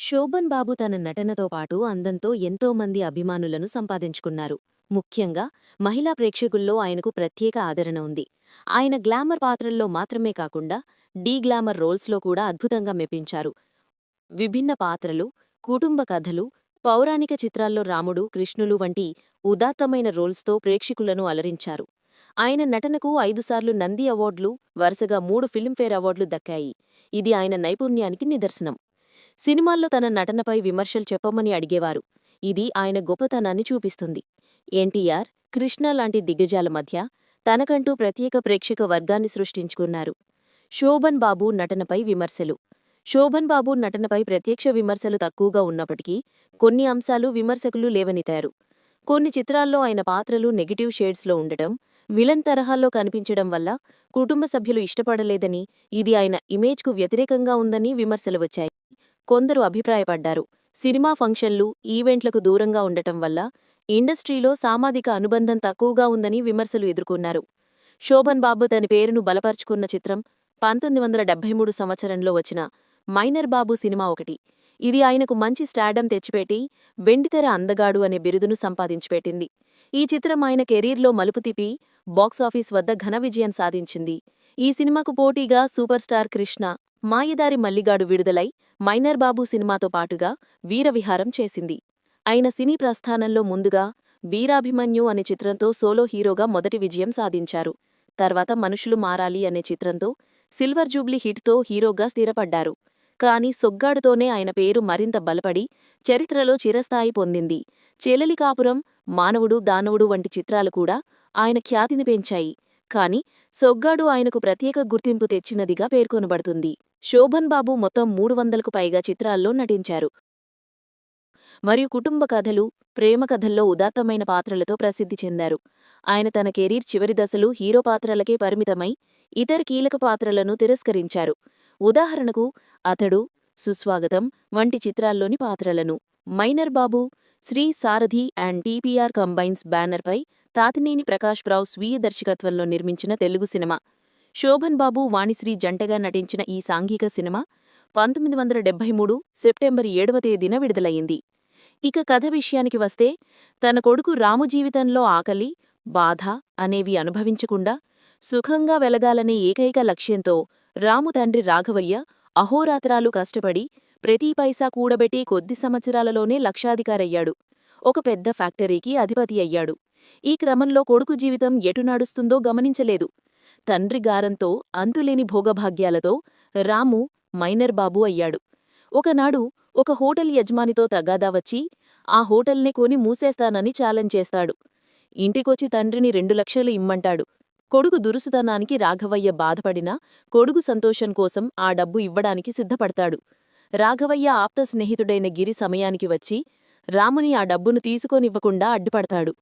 శోభన్ బాబు తన నటనతో పాటు అందంతో ఎంతో మంది అభిమానులను సంపాదించుకున్నారు. ముఖ్యంగా మహిళా ప్రేక్షకుల్లో ఆయనకు ప్రత్యేక ఆదరణ ఉంది. ఆయన గ్లామర్ పాత్రల్లో మాత్రమే కాకుండా డీ గ్లామర్ రోల్స్లో కూడా అద్భుతంగా మెప్పించారు. విభిన్న పాత్రలు కుటుంబ కథలు పౌరాణిక చిత్రాల్లో రాముడు కృష్ణులు వంటి ఉదాత్తమైన రోల్స్తో ప్రేక్షకులను అలరించారు. ఆయన నటనకు ఐదుసార్లు నంది అవార్డులు వరుసగా మూడు ఫిల్మ్ఫేర్ అవార్డులు దక్కాయి. ఇది ఆయన నైపుణ్యానికి నిదర్శనం. సినిమాల్లో తన నటనపై విమర్శలు చెప్పమని అడిగేవారు. ఇది ఆయన గొప్పతనాన్ని చూపిస్తుంది. ఎన్టీఆర్ కృష్ణ లాంటి దిగ్గజాల మధ్య తనకంటూ ప్రత్యేక ప్రేక్షక వర్గాన్ని సృష్టించుకున్నారు. శోభన్ బాబు నటనపై విమర్శలు. శోభన్ బాబు నటనపై ప్రత్యక్ష విమర్శలు తక్కువగా ఉన్నప్పటికీ కొన్ని అంశాలు విమర్శకులు లేవనితారు కొన్ని చిత్రాల్లో ఆయన పాత్రలు నెగిటివ్ షేడ్స్లో ఉండటం విలన్ తరహాల్లో కనిపించడం వల్ల కుటుంబ సభ్యులు ఇష్టపడలేదని ఇది ఆయన ఇమేజ్కు వ్యతిరేకంగా ఉందని విమర్శలు వచ్చాయి. కొందరు అభిప్రాయపడ్డారు. సినిమా ఫంక్షన్లు ఈవెంట్లకు దూరంగా ఉండటం వల్ల ఇండస్ట్రీలో సామాజిక అనుబంధం తక్కువగా ఉందని విమర్శలు ఎదుర్కొన్నారు. శోభన్ బాబు తన పేరును బలపరుచుకున్న చిత్రం పంతొమ్మిది వందల డెబ్బై మూడు సంవత్సరంలో వచ్చిన మైనర్ బాబు సినిమా ఒకటి. ఇది ఆయనకు మంచి స్టాడమ్ తెచ్చిపెట్టి వెండితెర అందగాడు అనే బిరుదును సంపాదించిపెట్టింది. ఈ చిత్రం ఆయన కెరీర్లో మలుపు తిప్పి బాక్సాఫీస్ వద్ద ఘన విజయం సాధించింది. ఈ సినిమాకు పోటీగా సూపర్ స్టార్ కృష్ణ మాయదారి మల్లిగాడు విడుదలై మైనర్ బాబు సినిమాతో పాటుగా వీరవిహారం చేసింది. ఆయన సినీ ప్రస్థానంలో ముందుగా వీరాభిమన్యు అనే చిత్రంతో సోలో హీరోగా మొదటి విజయం సాధించారు. తర్వాత మనుషులు మారాలి అనే చిత్రంతో సిల్వర్ జూబ్లీ హిట్తో హీరోగా స్థిరపడ్డారు. కాని సొగ్గాడుతోనే ఆయన పేరు మరింత బలపడి చరిత్రలో చిరస్థాయి పొందింది. చెలలికాపురం మానవుడు దానవుడు వంటి చిత్రాలు కూడా ఆయన ఖ్యాతిని పెంచాయి. కాని సొగ్గాడు ఆయనకు ప్రత్యేక గుర్తింపు తెచ్చినదిగా పేర్కొనబడుతుంది. శోభన్ బాబు మొత్తం మూడు వందలకు పైగా చిత్రాల్లో నటించారు. మరియు కుటుంబ కథలు ప్రేమ కథల్లో ఉదాత్తమైన పాత్రలతో ప్రసిద్ధి చెందారు. ఆయన తన కెరీర్ చివరి దశలు హీరో పాత్రలకే పరిమితమై ఇతర కీలక పాత్రలను తిరస్కరించారు. ఉదాహరణకు అతడు సుస్వాగతం వంటి చిత్రాల్లోని పాత్రలను. Minor Babu Shri Sarathi and TPR combines బ్యానర్పై తాతినేని ప్రకాశ్రావు స్వీయ దర్శకత్వంలో నిర్మించిన తెలుగు సినిమా. శోభన్ బాబు వాణిశ్రీ జంటగా నటించిన ఈ సాంఘిక సినిమా పంతొమ్మిది వందల డెబ్బై మూడు సెప్టెంబర్ ఏడవ తేదీన విడుదలయ్యింది. ఇక కథ విషయానికి వస్తే తన కొడుకు రాము జీవితంలో ఆకలి బాధ అనేవి అనుభవించకుండా సుఖంగా వెలగాలనే ఏకైక లక్ష్యంతో రాము తండ్రి రాఘవయ్య అహోరాత్రాలు కష్టపడి ప్రతి పైసా కూడబెట్టి కొద్ది సంవత్సరాలలోనే లక్షాధికారయ్యాడు. ఒక పెద్ద ఫ్యాక్టరీకి అధిపతి అయ్యాడు. ఈ క్రమంలో కొడుకు జీవితం ఎటు నడుస్తుందో గమనించలేదు. తండ్రి గారంతో అంతులేని భోగభాగ్యాలతో రాము మైనర్ బాబు అయ్యాడు. ఒకనాడు ఒక హోటల్ యజమానితో తగాదా వచ్చి ఆ హోటల్ని కొని మూసేస్తానని ఛాలెంజ్ చేస్తాడు. ఇంటికొచ్చి తండ్రిని రెండు లక్షలు ఇమ్మంటాడు. కొడుకు దురుసుతనానికి రాఘవయ్య బాధపడినా కొడుకు సంతోషం కోసం ఆ డబ్బు ఇవ్వడానికి సిద్ధపడతాడు. రాఘవయ్య ఆప్త స్నేహితుడైన గిరి సమయానికి వచ్చి రాముని ఆ డబ్బును తీసుకొనివ్వకుండా అడ్డుపడతాడు.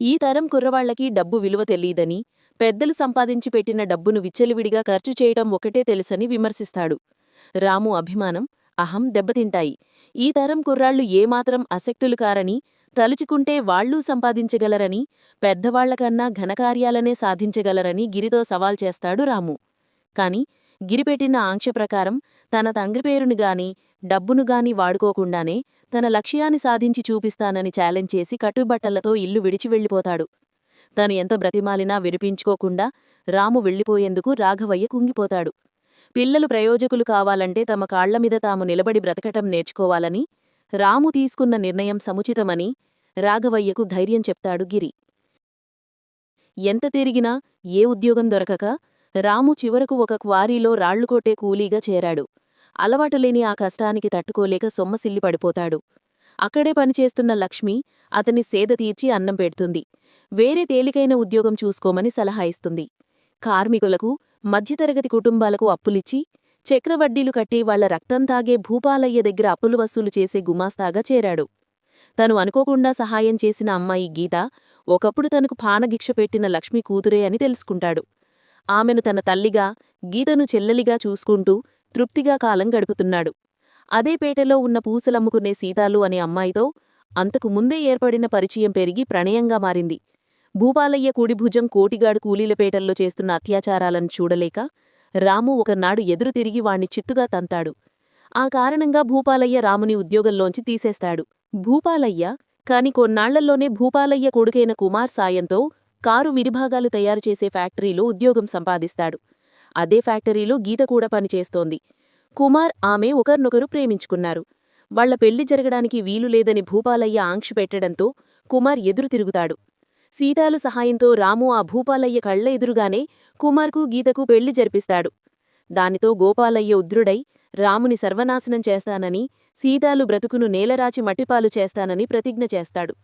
ఈ తరం కుర్రవాళ్ళకి డబ్బు విలువ తెలీదని పెద్దలు సంపాదించి పెట్టిన డబ్బును విచ్చలివిడిగా ఖర్చు చేయటం ఒకటే తెలుసని విమర్శిస్తాడు. రాము అభిమానం అహం దెబ్బతింటాయి. ఈ తరం కుర్రాళ్ళు ఏమాత్రం అసక్తులు కారని తలుచుకుంటే వాళ్ళూ సంపాదించగలరని పెద్దవాళ్ళకన్నా ఘనకార్యాలనే సాధించగలరని గిరితో సవాల్ చేస్తాడు రాము. కాని గిరిపెట్టిన ఆంక్ష ప్రకారం తన తంగ్రిపేరును గాని డబ్బును గాని వాడుకోకుండానే తన లక్ష్యాన్ని సాధించి చూపిస్తానని ఛాలెంజ్ చేసి కట్టుబట్టలతో ఇల్లు విడిచి వెళ్ళిపోతాడు. తను ఎంత బ్రతిమాలినా వినిపించుకోకుండా రాము వెళ్ళిపోయేందుకు రాఘవయ్య కుంగిపోతాడు. పిల్లలు ప్రయోజకులు కావాలంటే తమ కాళ్ళమీద తాము నిలబడి బ్రతకటం నేర్చుకోవాలని రాము తీసుకున్న నిర్ణయం సముచితమని రాఘవయ్యకు ధైర్యం చెప్తాడు గిరి. ఎంత తిరిగినా ఏ ఉద్యోగం దొరకక రాము చివరకు ఒక క్వారీలో రాళ్ళుకొట్టే కూలీగా చేరాడు. అలవాటులేని ఆ కష్టానికి తట్టుకోలేక సొమ్మసిల్లి పడిపోతాడు. అక్కడే పనిచేస్తున్న లక్ష్మి అతని సేద తీర్చి అన్నం పెడుతుంది. వేరే తేలికైన ఉద్యోగం చూసుకోమని సలహా ఇస్తుంది. కార్మికులకు మధ్యతరగతి కుటుంబాలకు అప్పులిచ్చి చక్రవడ్డీలు కట్టి వాళ్ళ రక్తం తాగే భూపాలయ్య దగ్గర అప్పులు వసూలు చేసే గుమాస్తాగా చేరాడు. తను అనుకోకుండా సహాయం చేసిన అమ్మాయి గీత ఒకప్పుడు తనకు పానగిక్ష పెట్టిన లక్ష్మి కూతురే అని తెలుసుకుంటాడు. ఆమెను తన తల్లిగా గీతను చెల్లెలిగా చూసుకుంటూ తృప్తిగా కాలం గడుపుతున్నాడు. అదే పేటలో ఉన్న పూసలమ్ముకునే సీతాలు అనే అమ్మాయితో అంతకు ముందే ఏర్పడిన పరిచయం పెరిగి ప్రణయంగా మారింది. భూపాలయ్య కూడిభుజం కోటిగాడు కూలీలపేటల్లో చేస్తున్న అత్యాచారాలను చూడలేక రాము ఒకనాడు ఎదురు తిరిగి వాణ్ణి చిత్తుగా తంతాడు. ఆ కారణంగా భూపాలయ్య రాముని ఉద్యోగంలోంచి తీసేస్తాడు. భూపాలయ్య కాని కొన్నాళ్ళల్లోనే భూపాలయ్య కొడుకైన కుమార్ సాయంతో కారు విడిభాగాలు తయారుచేసే ఫ్యాక్టరీలో ఉద్యోగం సంపాదిస్తాడు. అదే ఫ్యాక్టరీలో గీత కూడా పనిచేస్తోంది. కుమార్ ఆమె ఒకరినొకరు ప్రేమించుకున్నారు. వాళ్ళ పెళ్ళి జరగడానికి వీలు లేదని భూపాలయ్య ఆంక్ష పెట్టడంతో కుమార్ ఎదురు తిరుగుతాడు. సీతాలు సహాయంతో రాము ఆ భూపాలయ్య కళ్ళ ఎదురుగానే కుమార్కు గీతకు పెళ్ళి జరిపిస్తాడు. దానితో గోపాలయ్య ఉద్రుడై రాముని సర్వనాశనం చేస్తానని సీతాలు బ్రతుకును నేలరాచి మట్టిపాలు చేస్తానని ప్రతిజ్ఞ చేస్తాడు.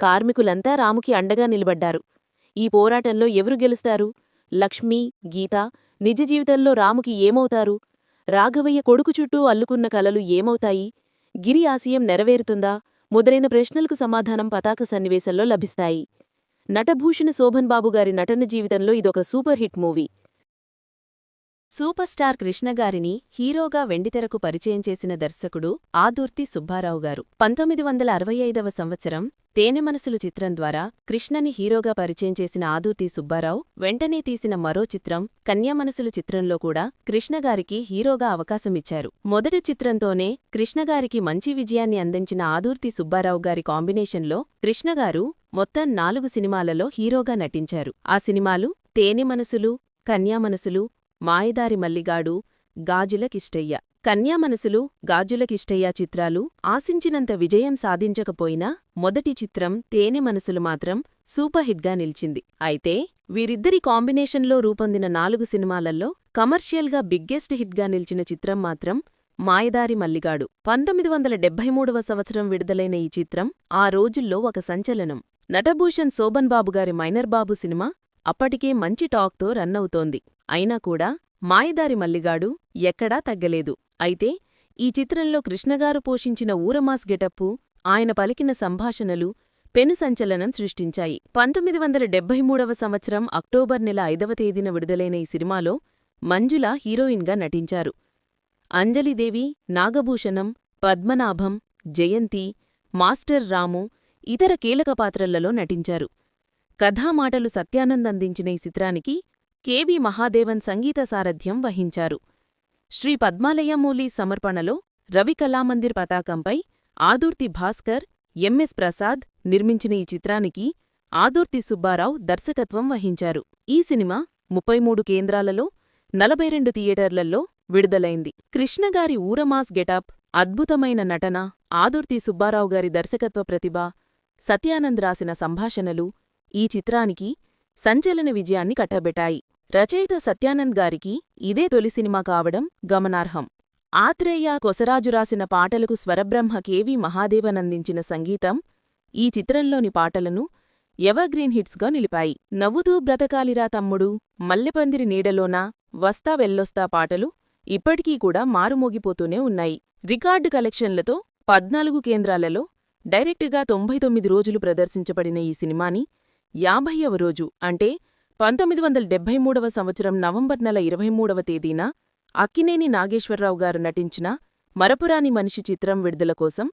కార్మికులంతా రాముకి అండగా నిలబడ్డారు. ఈ పోరాటంలో ఎవరు గెలుస్తారు? లక్ష్మి గీత నిజ జీవితంలో రాముకి ఏమవుతారు? రాఘవయ్య కొడుకు చుట్టూ అల్లుకున్న కలలు ఏమవుతాయి? గిరి ఆశయం నెరవేరుతుందా? మొదలైన ప్రశ్నలకు సమాధానం పతాక సన్నివేశంలో లభిస్తాయి. నటభూషణ శోభన్ బాబుగారి నటన జీవితంలో ఇదొక super hit movie. Super star కృష్ణగారిని హీరోగా వెండితెరకు పరిచయం చేసిన దర్శకుడు ఆదుర్తి సుబ్బారావు గారు. పంతొమ్మిది వందల అరవై ఐదవ సంవత్సరం తేనె మనసులు చిత్రం ద్వారా కృష్ణని హీరోగా పరిచయం చేసిన ఆదుర్తి సుబ్బారావు వెంటనే తీసిన మరో చిత్రం కన్యామనసులు చిత్రంలో కూడా కృష్ణగారికి హీరోగా అవకాశమిచ్చారు మొదటి చిత్రంతోనే కృష్ణగారికి మంచి విజయాన్ని అందించిన ఆదుర్తి సుబ్బారావు గారి కాంబినేషన్లో కృష్ణగారు మొత్తం నాలుగు సినిమాలలో హీరోగా నటించారు. ఆ సినిమాలు తేనె మనసులు కన్యామనసులు మాయదారి మల్లిగాడు గాజులకిష్టయ్య. కన్యామనసులు గాజులకిష్టయ్య చిత్రాలు ఆశించినంత విజయం సాధించకపోయినా మొదటి చిత్రం తేనె మనసులు మాత్రం సూపర్ హిట్గా నిలిచింది. అయితే వీరిద్దరి కాంబినేషన్లో రూపొందిన నాలుగు సినిమాలలో కమర్షియల్గా బిగ్గెస్ట్ హిట్గా నిలిచిన చిత్రం మాత్రం మాయదారి మల్లిగాడు పంతొమ్మిది వందల డెబ్బై మూడవ సంవత్సరం విడుదలైన ఈ చిత్రం ఆ రోజుల్లో ఒక సంచలనం. నటభూషణ్ శోభన్ బాబుగారి మైనర్ బాబు సినిమా అప్పటికే మంచి టాక్తో రన్నవుతోంది అయినా కూడా మాయదారి మల్లిగాడు ఎక్కడా తగ్గలేదు. అయితే ఈ చిత్రంలో కృష్ణగారు పోషించిన ఊరమాస్ గెటప్పు ఆయన పలికిన సంభాషణలు పెను సంచలనం సృష్టించాయి. పంతొమ్మిది వందల డెబ్బై మూడవ సంవత్సరం అక్టోబర్ నెల ఐదవ తేదీన విడుదలైన ఈ సినిమాలో మంజుల హీరోయిన్గా నటించారు. అంజలిదేవి నాగభూషణం పద్మనాభం జయంతి మాస్టర్ రాము ఇతర కీలక పాత్రలలో నటించారు. కథామాటలు సత్యానంద్ అందించిన ఈ చిత్రానికి కెవి మహాదేవన్ సంగీత సారథ్యం వహించారు. శ్రీ పద్మాలయమూలి సమర్పణలో రవి కళామందిర్ పతాకంపై ఆదుర్తి భాస్కర్ ఎంఎస్ ప్రసాద్ నిర్మించిన ఈ చిత్రానికి ఆదుర్తి సుబ్బారావు దర్శకత్వం వహించారు. ఈ సినిమా ముప్పై మూడు కేంద్రాలలో నలభై రెండు థియేటర్లలో విడుదలైంది. కృష్ణగారి ఊరమాస్ గెటప్ అద్భుతమైన నటన ఆదుర్తి సుబ్బారావు గారి దర్శకత్వ ప్రతిభ సత్యానంద్ రాసిన సంభాషణలు ఈ చిత్రానికి సంచలన విజయాన్ని కట్టబెట్టాయి. రచయిత సత్యానంద్ గారికి ఇదే తొలి సినిమా కావడం గమనార్హం. ఆత్రేయ కొసరాజు రాసిన పాటలకు స్వరబ్రహ్మ కెవి మహాదేవనందించిన సంగీతం ఈ చిత్రంలోని పాటలను ఎవర్గ్రీన్ హిట్స్గా నిలిపాయి. నవ్వుతూ బ్రతకాలిరా తమ్ముడు మల్లెపందిరి నీడలోనా వస్తా వెల్లొస్తా పాటలు ఇప్పటికీ కూడా మారుమోగిపోతూనే ఉన్నాయి. రికార్డు కలెక్షన్లతో పద్నాలుగు కేంద్రాలలో డైరెక్టుగా తొంభై తొమ్మిది రోజులు ప్రదర్శించబడిన ఈ సినిమాని యాభైవ రోజు అంటే పంతొమ్మిది వందల డెబ్బై మూడవ సంవత్సరం నవంబర్ నెల ఇరవై మూడవ తేదీన అక్కినేని నాగేశ్వరరావు గారు నటించిన మరపురాని మనిషి చిత్రం విడుదల కోసం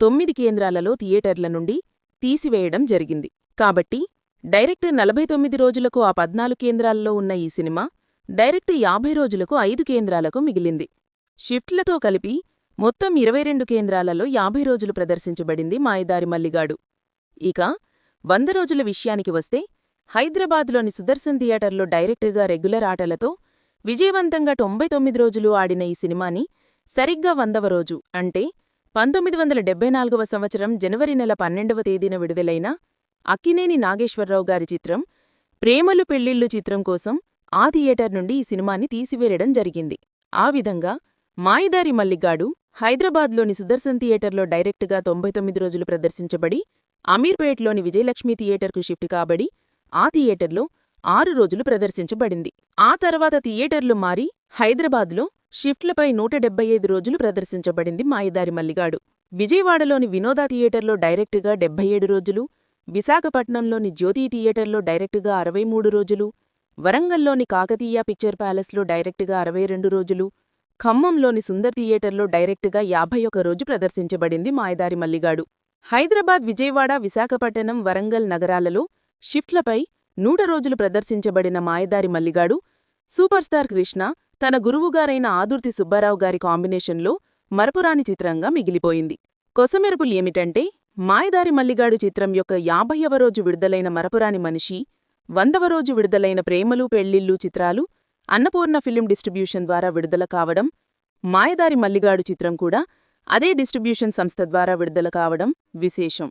తొమ్మిది కేంద్రాలలో థియేటర్ల నుండి తీసివేయడం జరిగింది. కాబట్టి డైరెక్ట్ నలభై తొమ్మిది రోజులకు ఆ పద్నాలుగు కేంద్రాల్లో ఉన్న ఈ సినిమా డైరెక్ట్ యాభై రోజులకు ఐదు కేంద్రాలకు మిగిలింది. షిఫ్ట్లతో కలిపి మొత్తం ఇరవై రెండు కేంద్రాలలో యాభై రోజులు ప్రదర్శించబడింది మాయదారి మల్లిగాడు. ఇక వంద రోజుల విషయానికి వస్తే హైదరాబాద్లోని సుదర్శన్ థియేటర్లో డైరెక్టుగా రెగ్యులర్ ఆటలతో విజయవంతంగా తొంభై తొమ్మిది రోజులు ఆడిన ఈ సినిమాని సరిగ్గా వందవ రోజు అంటే పంతొమ్మిది వందల డెబ్బై నాలుగవ సంవత్సరం జనవరి నెల పన్నెండవ తేదీన విడుదలైన అక్కినేని నాగేశ్వరరావు గారి చిత్రం ప్రేమలు పెళ్ళిళ్ళు చిత్రం కోసం ఆ థియేటర్ నుండి ఈ సినిమాని తీసివేయడం జరిగింది. ఆ విధంగా మాయిదారి మల్లిగాడు హైదరాబాద్లోని సుదర్శన్ థియేటర్లో డైరెక్టుగా తొంభై తొమ్మిది రోజులు ప్రదర్శించబడి అమీర్పేట్లోని విజయలక్ష్మి థియేటర్కు షిఫ్ట్ కాబడి ఆ థియేటర్లో ఆరు రోజులు ప్రదర్శించబడింది. ఆ తర్వాత థియేటర్లు మారి హైదరాబాద్లో షిఫ్ట్లపై నూట డెబ్బై ఐదు రోజులు ప్రదర్శించబడింది మాయదారి మల్లిగాడు. విజయవాడలోని వినోద థియేటర్లో డైరెక్టుగా డెబ్బై ఏడు రోజులు విశాఖపట్నంలోని జ్యోతి థియేటర్లో డైరెక్టుగా అరవై మూడు రోజులు వరంగల్లోని కాకతీయ పిక్చర్ ప్యాలెస్లో డైరెక్టుగా అరవై రెండు రోజులు ఖమ్మంలోని సుందర్ థియేటర్లో డైరెక్టుగా యాభై ఒక రోజు ప్రదర్శించబడింది మాయదారి మల్లిగాడు. హైదరాబాద్ విజయవాడ విశాఖపట్టణం వరంగల్ నగరాలలో షిఫ్ట్లపై నూట రోజులు ప్రదర్శించబడిన మాయదారి మల్లిగాడు సూపర్ స్టార్ కృష్ణ తన గురువుగారైన ఆదుర్తి సుబ్బారావు గారి కాంబినేషన్లో మరపురాని చిత్రంగా మిగిలిపోయింది. కొసమెరుపులు ఏమిటంటే మాయదారి మల్లిగాడు చిత్రం యొక్క యాభైవ రోజు విడుదలైన మరపురాని మనిషి వందవ రోజు విడుదలైన ప్రేమలు పెళ్ళిళ్ళు చిత్రాలు అన్నపూర్ణ ఫిలిం డిస్ట్రిబ్యూషన్ ద్వారా విడుదల కావడం మాయదారి మల్లిగాడు చిత్రం కూడా అదే డిస్ట్రిబ్యూషన్ సంస్థ ద్వారా విడుదల కావడం విశేషం.